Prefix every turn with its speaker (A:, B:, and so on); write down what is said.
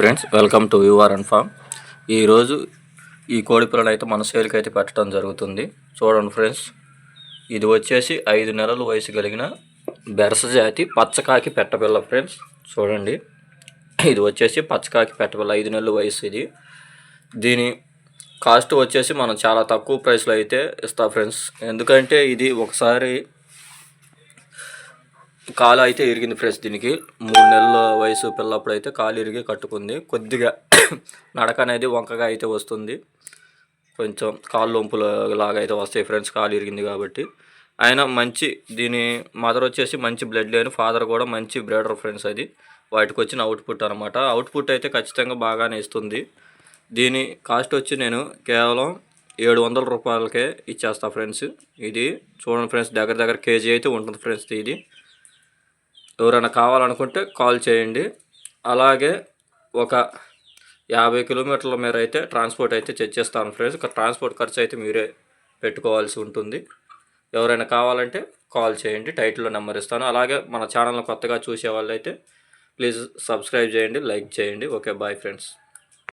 A: Friends welcome to your and farm ఈరోజు ఈ కోడి పిల్లలు అయితే మన సేల్కి అయితే పెట్టడం జరుగుతుంది. చూడండి ఫ్రెండ్స్ ఇది వచ్చేసి ఐదు నెలల వయసు కలిగిన బెరస జాతి పచ్చకాకి పెట్టపిల్ల ఫ్రెండ్స్ చూడండి ఇది వచ్చేసి పచ్చకాకి పెట్టపిల్ల ఐదు నెలల వయసు ఇది. దీని కాస్ట్ వచ్చేసి మనం చాలా తక్కువ ప్రైస్లో అయితే ఇస్తాం ఫ్రెండ్స్ ఎందుకంటే ఇది ఒకసారి కాలు అయితే ఇరిగింది ఫ్రెండ్స్ దీనికి. మూడు నెలల వయసు పిల్లప్పుడు అయితే కాలు ఇరిగి కట్టుకుంది. కొద్దిగా నడక అనేది వంకగా అయితే వస్తుంది. కొంచెం కాళ్ళు లొంపుల లాగా అయితే వస్తాయి ఫ్రెండ్స్ కాలు ఇరిగింది కాబట్టి. ఆయన మంచి దీని మదర్ వచ్చేసి మంచి బ్లడ్ లేని ఫాదర్ కూడా మంచి బ్రీడర్ ఫ్రెండ్స్ అది. వాటికి వచ్చిన అవుట్పుట్ అనమాట అవుట్పుట్ అయితే ఖచ్చితంగా బాగానే ఇస్తుంది. దీని కాస్ట్ వచ్చి నేను కేవలం ఏడు వందల రూపాయలకే ఇచ్చేస్తా ఫ్రెండ్స్. ఇది చూడండి ఫ్రెండ్స్ దగ్గర దగ్గర కేజీ అయితే ఉంటుంది ఫ్రెండ్స్ ఇది. ఎవరైనా కావాలనుకుంటే కాల్ చేయండి. అలాగే ఒక యాభై కిలోమీటర్ల మేర అయితే ట్రాన్స్పోర్ట్ అయితే తెచ్చేస్తాను ఫ్రెండ్స్. ట్రాన్స్పోర్ట్ ఖర్చు అయితే మీరే పెట్టుకోవాల్సి ఉంటుంది. ఎవరైనా కావాలంటే కాల్ చేయండి. టైటిల్లో నెంబర్ ఇస్తాను. అలాగే మన ఛానల్ని కొత్తగా చూసే వాళ్ళు అయితే ప్లీజ్ సబ్స్క్రైబ్ చేయండి లైక్ చేయండి. Okay bye friends.